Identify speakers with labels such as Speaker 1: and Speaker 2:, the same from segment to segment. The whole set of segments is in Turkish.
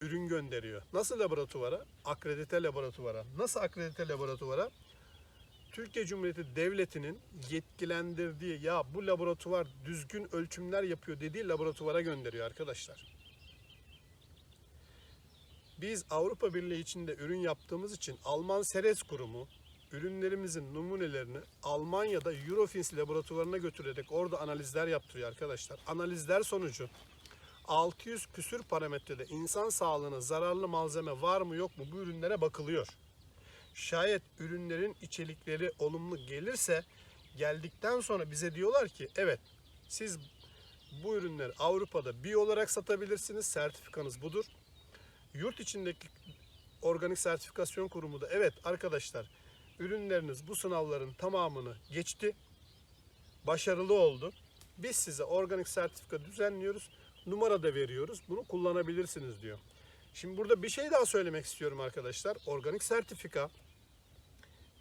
Speaker 1: ürün gönderiyor. Nasıl laboratuvara? Akredite laboratuvara. Nasıl akredite laboratuvara? Türkiye Cumhuriyeti Devleti'nin yetkilendirdiği ya bu laboratuvar düzgün ölçümler yapıyor dediği laboratuvara gönderiyor arkadaşlar. Biz Avrupa Birliği içinde ürün yaptığımız için Alman Seres Kurumu ürünlerimizin numunelerini Almanya'da Eurofins laboratuvarına götürerek orada analizler yaptırıyor arkadaşlar. Analizler sonucu 600 küsür parametrede insan sağlığına zararlı malzeme var mı yok mu bu ürünlere bakılıyor. Şayet ürünlerin içerikleri olumlu gelirse geldikten sonra bize diyorlar ki evet siz bu ürünleri Avrupa'da bir olarak satabilirsiniz. Sertifikanız budur. Yurt içindeki organik sertifikasyon kurumu da evet arkadaşlar ürünleriniz bu sınavların tamamını geçti. Başarılı oldu. Biz size organik sertifika düzenliyoruz. Numara da veriyoruz. Bunu kullanabilirsiniz diyor. Şimdi burada bir şey daha söylemek istiyorum arkadaşlar. Organik sertifika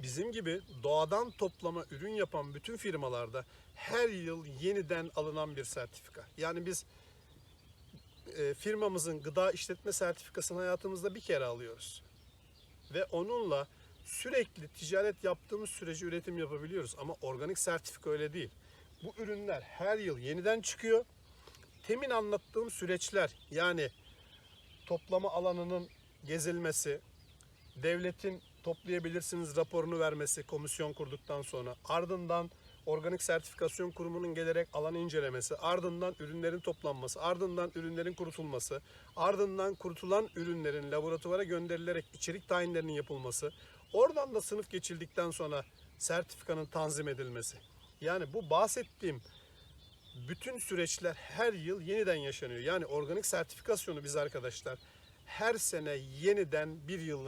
Speaker 1: bizim gibi doğadan toplama ürün yapan bütün firmalarda her yıl yeniden alınan bir sertifika. Yani biz e, firmamızın gıda işletme sertifikasını hayatımızda bir kere alıyoruz. Ve onunla sürekli ticaret yaptığımız sürece üretim yapabiliyoruz. Ama organik sertifika öyle değil. Bu ürünler her yıl yeniden çıkıyor. Temin anlattığım süreçler yani toplama alanının gezilmesi, devletin toplayabilirsiniz raporunu vermesi komisyon kurduktan sonra ardından organik sertifikasyon kurumunun gelerek alanı incelemesi, ardından ürünlerin toplanması, ardından ürünlerin kurutulması, ardından kurutulan ürünlerin laboratuvara gönderilerek içerik tayinlerinin yapılması, oradan da sınıf geçildikten sonra sertifikanın tanzim edilmesi. Yani bu bahsettiğim bütün süreçler her yıl yeniden yaşanıyor. Yani organik sertifikasyonu biz arkadaşlar her sene yeniden bir yıl